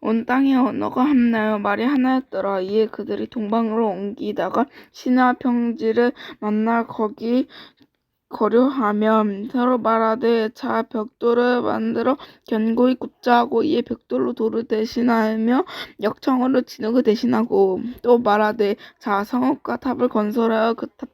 온 땅의 언어가 함나요 말이 하나였더라. 이에 그들이 동방으로 옮기다가 신하 평지를 만나 거기 거류하며 서로 말하되 자 벽돌을 만들어 견고히 굽자 하고 이에 벽돌로 돌을 대신하며 역청으로 진흙을 대신하고 또 말하되 자 성읍과 탑을 건설하여 그 탑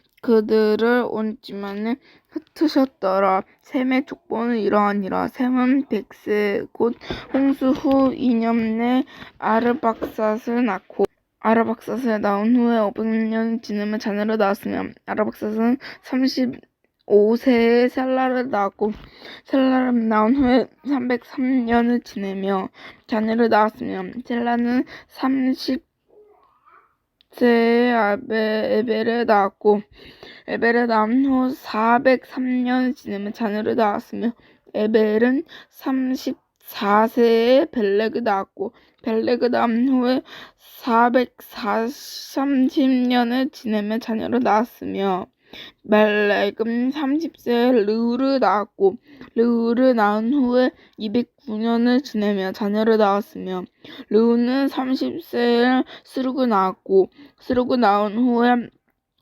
그들을 온 지면에 흩으셨더라. 셈의 족보는 이러하니라. 셈은 백세 곧 홍수 후 2년 내 아르박삿을 낳고 아르박삿을 낳은 후에 500년 지나면 자녀를 낳았으며 아르박삿은 35세에 셀라를 낳았고 셀라를 낳은 후에 303년을 지내며 자녀를 낳았으며 셀라는 30 아베, 에벨을 낳았고 에벨을 낳은 후 403년 지내면 자녀를 낳았으며 에벨은 34세에 벨렉을 낳았고 벨렉을 낳은 후에 430년을 지내면 자녀를 낳았으며 멜렉은 30세에 르우를 낳았고 르우를 낳은 후에 209년을 지내며 자녀를 낳았으며 르우는 30세에 스룩을 낳았고 스룩을 낳은 후에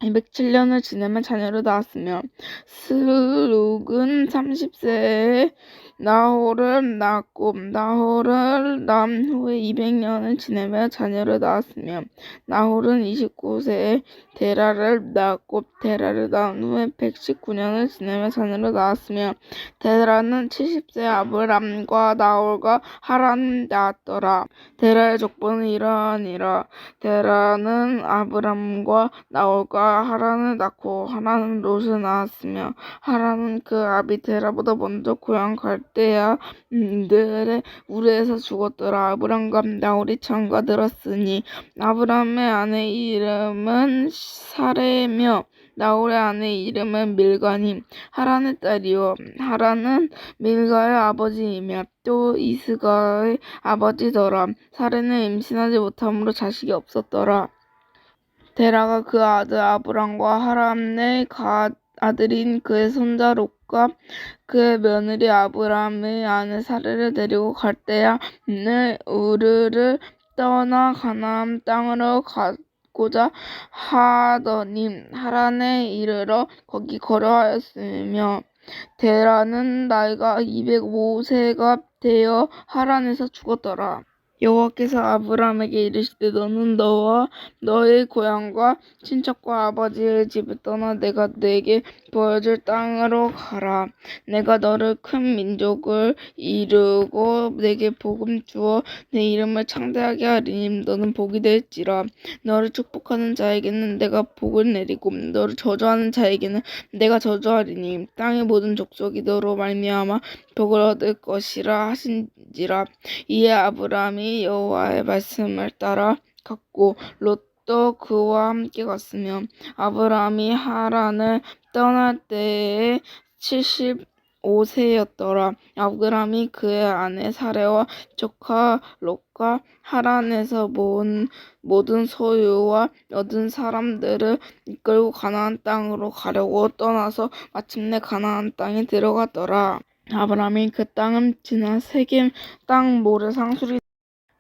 207년을 지내면 자녀를 낳았으며 스룩은 30세에 나홀을 낳았고 나홀을 낳은 후에 200년을 지내며 자녀를 낳았으며 나홀은 29세에 데라를 낳았고 데라를 낳은 후에 119년을 지내며 자녀를 낳았으며 데라는 70세에 아브람과 나홀과 하란을 낳았더라. 데라의 족보는 이러하니라. 데라는 아브람과 나홀과 하란을 낳고 하란은 롯을 낳았으며 하란은 그 아비 데라보다 먼저 고향 갈 대아인들의 우르에서 죽었더라. 아브람과 나홀이 장가 들었으니 아브람의 아내 이름은 사레며 나홀의 아내 이름은 밀가니. 하란의 딸이요. 하란은 밀가의 아버지이며 또 이스가의 아버지더라. 사레는 임신하지 못함으로 자식이 없었더라. 데라가 그 아들 아브람과 하란의 아들인 그의 손자 롯 과 그의 며느리 아브람의 아내 사레를 데리고 갈대아 있는 우르를 떠나 가나안 땅으로 가고자 하더니 하란에 이르러 거기 거류하였으며 데라는 나이가 이백오세가 되어 하란에서 죽었더라 여호와께서 아브람에게 이르시되 너는 너와 너의 고향과 친척과 아버지의 집을 떠나 내가 내게 보여줄 땅으로 가라. 내가 너를 큰 민족을 이루고 내게 복음 주어 내 이름을 창대하게 하리니 너는 복이 될지라. 너를 축복하는 자에게는 내가 복을 내리고 너를 저주하는 자에게는 내가 저주하리니 땅의 모든 족속이 너로 말미암아 복을 얻을 것이라 하신지라. 이에 아브 람이 여호와의 말씀을 따라 갔고 롯도 그와 함께 갔으며 아브람이 하란을 떠날 때에 75세였더라. 아브람이 그의 아내 사레와 조카 롯과 하란에서 모은 모든 소유와 얻은 사람들을 이끌고 가나안 땅으로 가려고 떠나서 마침내 가나안 땅에 들어갔더라. 아브람이 그 땅을 지나 세겜 땅 모래 상수리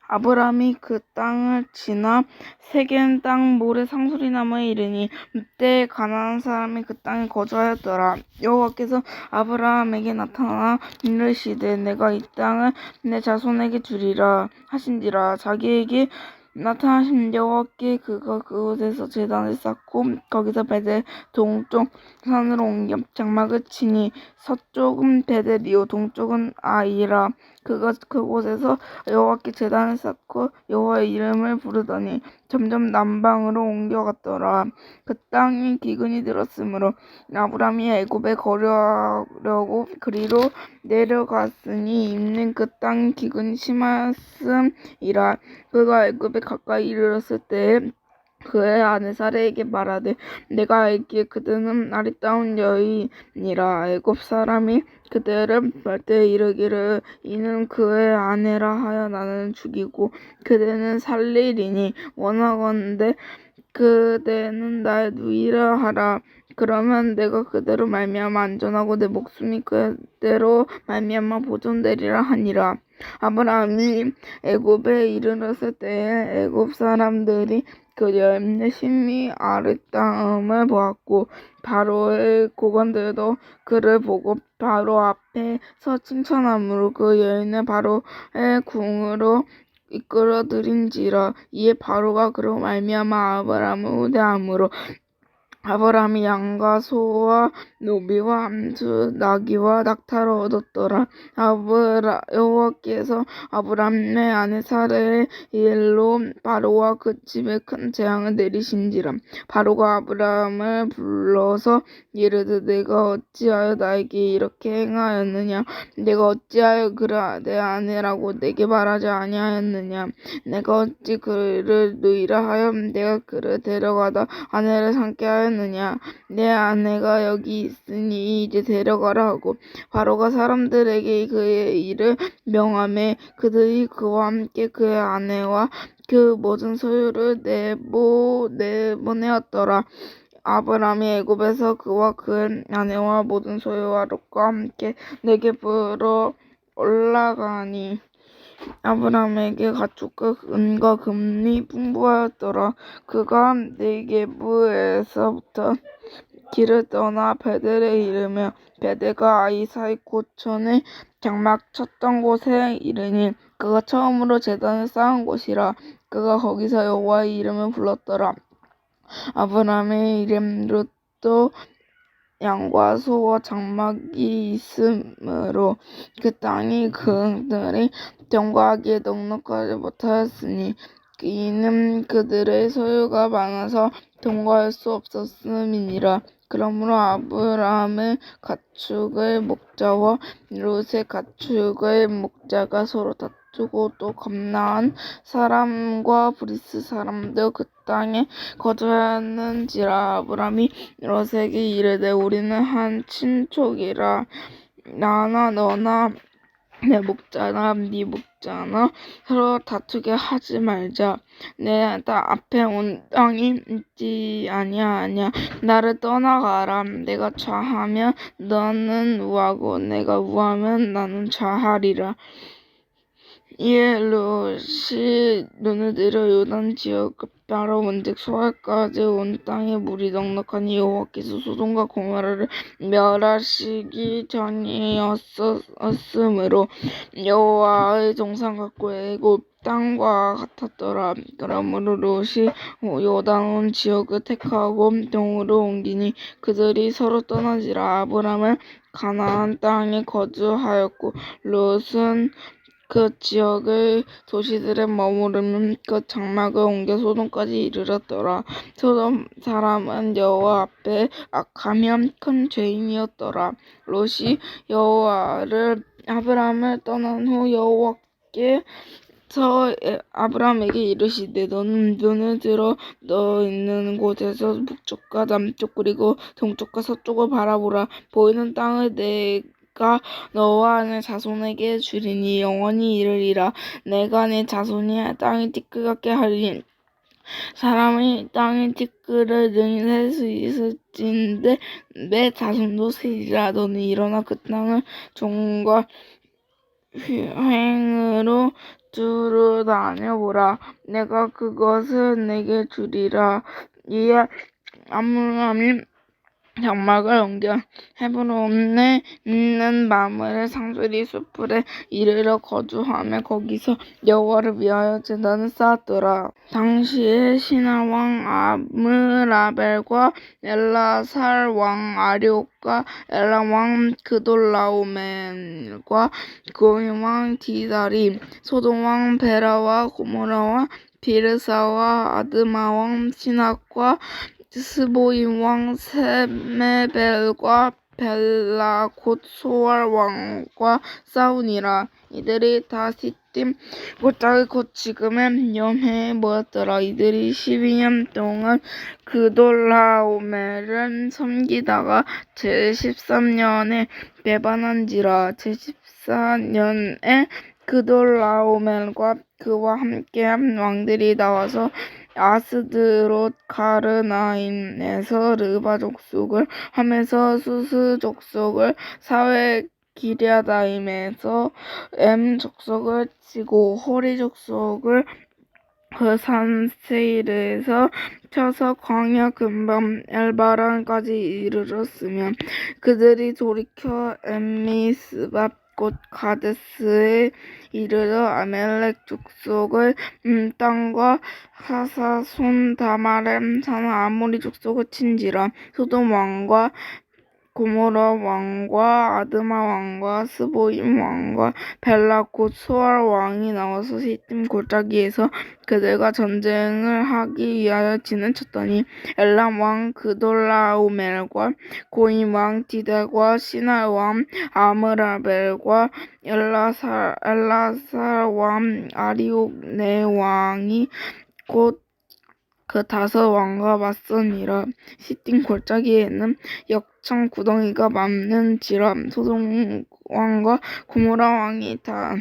아브람이 그 땅을 지나 세겜 땅 모래 상수리나무에 이르니 이때 가나안 사람이 그 땅에 거주하였더라. 여호와께서 아브라함에게 나타나 이르시되 내가 이 땅을 내 자손에게 주리라 하신지라. 자기에게 나타나신 여호와께 그가 그곳에서 제단을 쌓고 거기서 베델 동쪽 산으로 옮겨 장막을 치니 서쪽은 베델이요 동쪽은 아이라 그가 그곳에서 여호와께 제단을 쌓고 여호와의 이름을 부르더니 점점 남방으로 옮겨갔더라. 그 땅이 기근이 들었으므로 아브라함이 애굽에 거류하려고 그리로 내려갔으니 있는 그 땅 기근이 심하였음이라 그가 애굽에 가까이 이르렀을 때에 그의 아내 사레에게 말하되 내가 알기에 그들은 아리따운 여인이라 애굽 사람이 볼때 이르기를 이는 그의 아내라 하여 나는 죽이고 그대는 살리리니 원하건대 그대는 날 누이라 하라. 그러면 내가 그대로 말미암아 안전하고 내 목숨이 그대로 말미암아 보존되리라 하니라 아브라함이 애굽에 이르렀을 때에 애굽 사람들이 그 여인의 심히 아름다움을 보았고 바로의 고관들도 그를 보고 바로 앞에서 칭찬함으로 그 여인을 바로의 궁으로 이끌어들인지라 이에 바로가 그로 말미암아 아브라함을 우대함으로 아브라함이 양과 소와 노비와 암수 나귀와 낙타를 얻었더라. 아브라 여호와께서 아브라함의 아내 사레의 일로 바로와 그 집에 큰 재앙을 내리신지라. 바로가 아브라함을 불러서 이르되 내가 어찌하여 나에게 이렇게 행하였느냐? 내가 어찌하여 그를 내 아내라고 내게 말하지 아니하였느냐? 내가 어찌 그를 누이라 하여 내가 그를 데려가다 아내를 삼게 하였느냐? 내 아내가 여기 있으니 이제 데려가라 하고 바로가 사람들에게 그의 일을 명하매 그들이 그와 함께 그의 아내와 그 모든 소유를 내보 내보내었더라. 아브라함이 애굽에서 그와 그의 아내와 모든 소유와 롯과 함께 내게부로 올라가니 아브라함에게 가축과 은과 금이 풍부하였더라. 그가 네게부에서부터 길을 떠나 베델에 이르며 베델과 아이사이 고천에 장막 쳤던 곳에 이르니 그가 처음으로 제단을 쌓은 곳이라 그가 거기서 여호와의 이름을 불렀더라. 아브라함의 이름 룻도 양과 소와 장막이 있으므로 그 땅이 그들이 경과하기에 넉넉하지 못하였으니 이는 그들의 소유가 많아서 경과할 수 없었음이니라. 그러므로 아브라함의 가축의 목자와 롯의 가축의 목자가 서로 다투 고또 겁나한 사람과 브리스 사람도 그 땅에 거주하는지라 아브라함이 롯에게 이르되 우리는 한 친족이라 나나 너나 내 목자나 네 목자나 서로 다투게 하지 말자. 내 앞에 온 땅이 있지 아니하냐. 나를 떠나가라. 내가 좌하면 너는 우하고 내가 우하면 나는 좌하리라. 이에 롯이 눈을 들여 요단 지역 바로 문득 소알까지 온 땅에 물이 넉넉하니 여호와께서 소돔과 고모라를 멸하시기 전이었으므로 여호와의 정상 같고 애굽 땅과 같았더라. 그러므로 롯이 요단 지역을 택하고 동으로 옮기니 그들이 서로 떠나지라 아브람은 가나안 땅에 거주하였고 롯은 그 지역의 도시들에 머무르면 그 장막을 옮겨 소돔까지 이르렀더라. 소돔 사람은 여호와 앞에 악하며 큰 죄인이었더라. 롯이 여호와를 아브라함을 떠난 후 여호와께 서 아브라함에게 이르시되 너는 눈을 들어 너 있는 곳에서 북쪽과 남쪽 그리고 동쪽과 서쪽을 바라보라 보이는 땅을 내 가 너와 내 자손에게 주리니 영원히 이르리라. 내가 내 자손이 땅의 티끌 같게 하리니 사람이 땅의 티끌을 능히 셀 수 있을진데 내 자손도 세리라 너는 일어나 그 땅을 종과 횡으로 두루 다녀보라. 내가 그것을 내게 주리라. 이에 아므람이 장막을 옮겨 헤브론에 있는 마물의 상수리 숲에 이르러 거주하며 거기서 여호와를 위하여 제단을 쌓았더라. 당시에 시나 왕 아므라벨과 엘라살 왕 아리옥과 엘람 왕 그돌라오멜과 고임 왕 디달이 소돔 왕 베라와 고모라와 비르사와 아드마 왕 시낙과 스보임 왕 세메벨과 벨라 곧 소알 왕과 싸우니라. 이들이 다 시딤 골짜기 곧 지금의 염해에 모였더라. 이들이 12년 동안 그돌라오멜을 섬기다가 제13년에 배반한지라. 제14년에 그돌라오멜과 그와 함께한 왕들이 나와서 아스드롯 가르나임에서 르바 족속을 하면서 수스 족속을 사회 기랴다임에서 엠 족속을 치고 호리 족속을 그 산 세일에서 쳐서 광야 근방 엘바란까지 이르렀으며 그들이 돌이켜 엠미스밥 곧 가데스에 이르러 아멜렉 족속의 음, 땅과 하사손 다말에 사는 아모리 족속을 친지라 소돔 왕과 고모라 왕과 아드마 왕과 스보임 왕과 벨라 곧 소알 왕이 나와서 시딤 골짜기에서 그들과 전쟁을 하기 위하여 진을 쳤더니 엘람 왕 그돌라오멜과 고임 왕 디달과 시날 왕 아므라벨과 엘라살 엘라살 왕 아리옥 네 왕이 곧 그 다섯 왕과 맞서니라 시딤 골짜기에는 역청 구덩이가 많은지라 소돔 왕과 고모라 왕이 다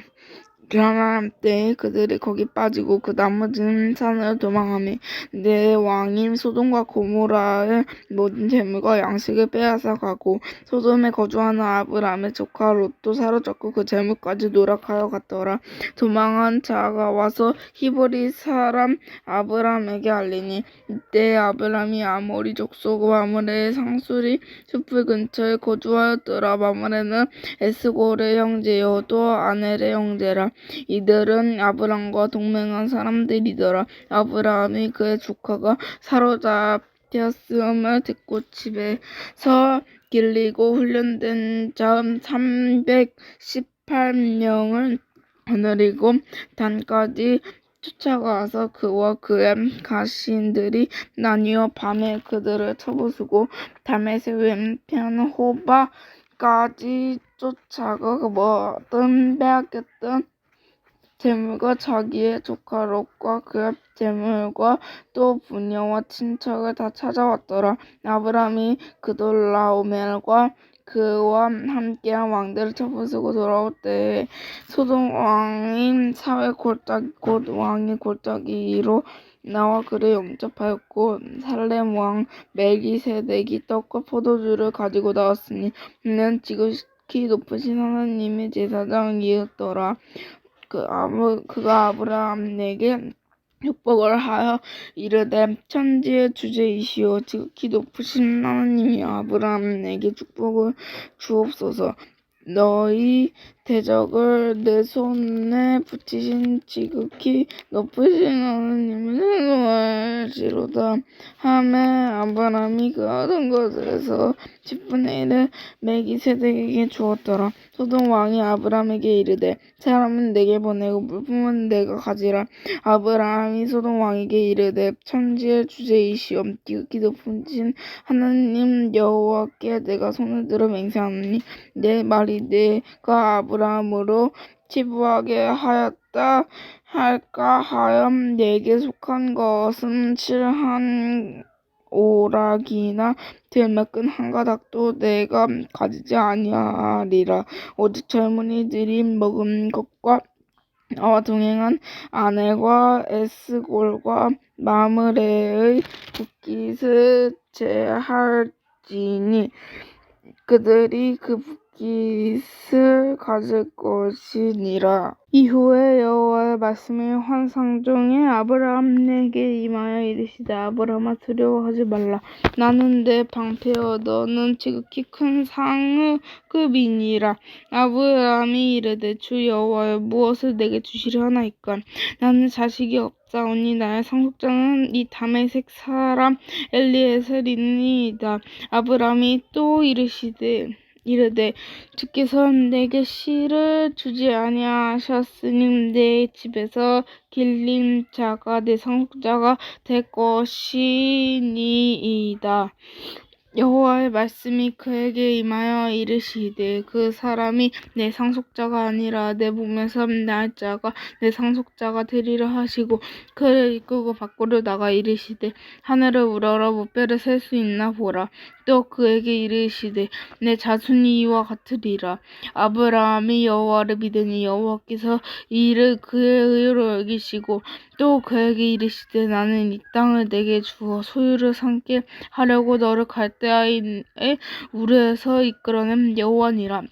변함 때에 그들이 거기 빠지고 그 나머지는 산으로 도망하며 내 왕인 소돔과 고모라의 모든 재물과 양식을 빼앗아 가고 소돔에 거주하는 아브람의 조카 롯도 사로잡고 그 재물까지 노력하여 갔더라. 도망한 자가 와서 히브리 사람 아브람에게 알리니 이때 아브람이 아모리 족속 마므레의 상수리 숲을 근처에 거주하였더라. 마므레는 에스골의 형제요 또 아넬의 형제라. 이들은 아브람과 동맹한 사람들이더라. 아브람이 그의 조카가 사로잡혔음을 듣고 집에서 길리고 훈련된 자 318명을 거느리고 단까지 쫓아가서 그와 그의 가신들이 나뉘어 밤에 그들을 쳐부수고 다메섹 왼편 호바까지 쫓아가 그 모든 빼앗겼던 재물과 자기의 조카 롯과 그의 재물과 또 부녀와 친척을 다 찾아왔더라. 아브람이 그돌라오멜과 그와 함께한 왕들을 쳐부수고 돌아올 때에 소돔 왕인 사회 골짜기 곧 왕의 골짜기로 나와 그를 영접하였고 살렘 왕 멜기세덱이 떡과 포도주를 가지고 나왔으니 이는 지극히 높으신 하나님의 제사장이었더라. 그 아브 그가 아브라함에게 축복을 하여 이르되 천지의 주제이시오. 지극히 높으신 하나님이 아브라함에게 축복을 주옵소서. 너희 대적을 내 손에 붙이신 지극히 높으신 하나님을 생각할지로다. 하매 아브라함이 그 얻은 것에서 10분의 1을 멜기세덱에게 주었더라. 소돔 왕이 아브라함에게 이르되 사람은 내게 보내고 물품은 내가 가지라. 아브라함이 소돔 왕에게 이르되 천지의 주제이시오 지극히 높으신 하나님 여호와께 내가 손을 들어 맹세하노니 내 말이 내가 아브라함 으로 치부하게 하였다 할까 하여 내게 속한 것은 칠한 오락이나 들매끈 한 가닥도 내가 가지지 아니하리라. 오직 젊은이들이 먹은 것과 나와 동행한 아넬과 에스골과 마므레의 붓깃을 제할지니 그들이 그붓 깃을 가질 것이니라. 이후에 여호와의 말씀이 환상 중에 아브라함에게 임하여 이르시되 아브라함아 두려워하지 말라. 나는 내 방패여 너는 지극히 큰 상급이니라. 아브라함이 이르되 주 여호와여 무엇을 내게 주시려 하나이까? 나는 자식이 없 사오니 나의 상속자는 이 다메섹 사람 엘리에셀이니이다. 아브라함이 또 이르시되 이르되 주께서 내게 씨를 주지 아니하셨으니 내 집에서 길린 자가 내 상속자가 될 것이니이다. 여호와의 말씀이 그에게 임하여 이르시되 그 사람이 내 상속자가 아니라 내 몸에서 날 자가 내 상속자가 되리라 하시고 그를 이끌고 밖으로 나가 이르시되 하늘을 우러러 무뼈를 셀 수 있나 보라. 또 그에게 이르시되 내 자손이 이와 같으리라. 아브라함이 여호와를 믿으니 여호와께서 이를 그의 의로 여기시고 또 그에게 이르시되 나는 이 땅을 내게 주어 소유를 삼게 하려고 너를 갈 대아인의 우르에서 이끌어낸 여호와니라.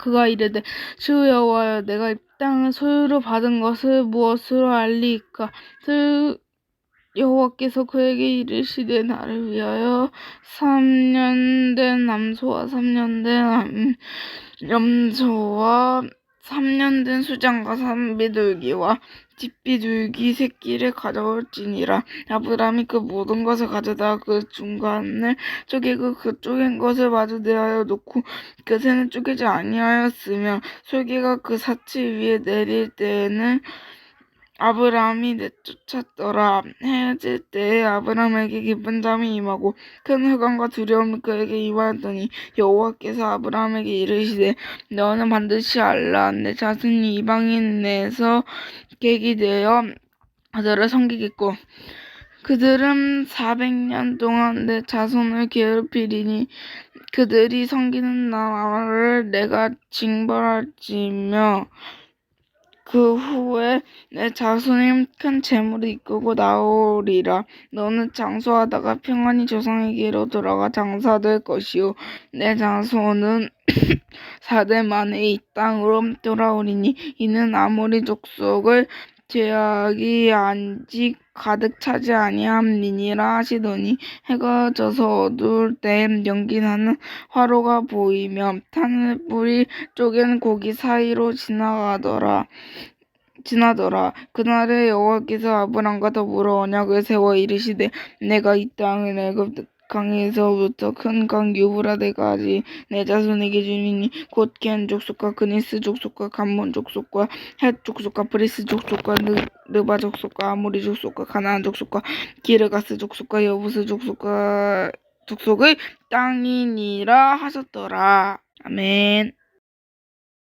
그가 이르되 주 여호와여 내가 이 땅을 소유로 받은 것을 무엇으로 알리이까? 주 여호와께서 그에게 이르시되 나를 위하여 삼년 된 남소와 삼년 된 염소와 삼년 된 수장과 삼비둘기와 집비둘기 새끼를 가져올지니라 아브라함이 그 모든 것을 가져다 그 중간을 쪼개고 그 쪼갠 것을 마주 대하여 놓고 그 새는 쪼개지 아니하였으며 솔개가 그 사치 위에 내릴 때에는 아브라함이 내쫓았더라. 헤어질 때에 아브라함에게 기쁜 잠이 임하고 큰 흑암과 두려움이 그에게 임하였더니 여호와께서 아브라함에게 이르시되 너는 반드시 알라. 내 자손이 이방인에서 객이 되어 그들을 섬기겠고 그들은 사백년 동안 내 자손을 괴롭히리니 그들이 섬기는 나를 내가 징벌할지며 그 후에 내 자손이 큰 재물을 이끌고 나오리라. 너는 장수하다가 평안히 조상에게로 돌아가 장사될 것이요 내 자손은 사대 만에 이 땅으로 돌아오리니 이는 아모리 족속을 죄악이 안직 가득 차지 아니함이니라 하시더니 해가 져서 어두울 때 연기나는 화로가 보이며 타는 뿔이 쪼갠 고기 사이로 지나가더라. 지나더라. 그날에 여호와께서 아브람과 더불어 언약을 세워 이르시되 내가 이 땅을 애굽 강에서부터 큰 강 유브라데까지 내 자손에게 주리니 곧 겐 족속과 그니스 족속과 감몬 족속과 헷 족속과 브리스 족속과 르, 르바 족속과 아모리 족속과 가나안 족속과 기르가스 족속과 여부스 족속과 족속의 땅이니라 하셨더라 아멘.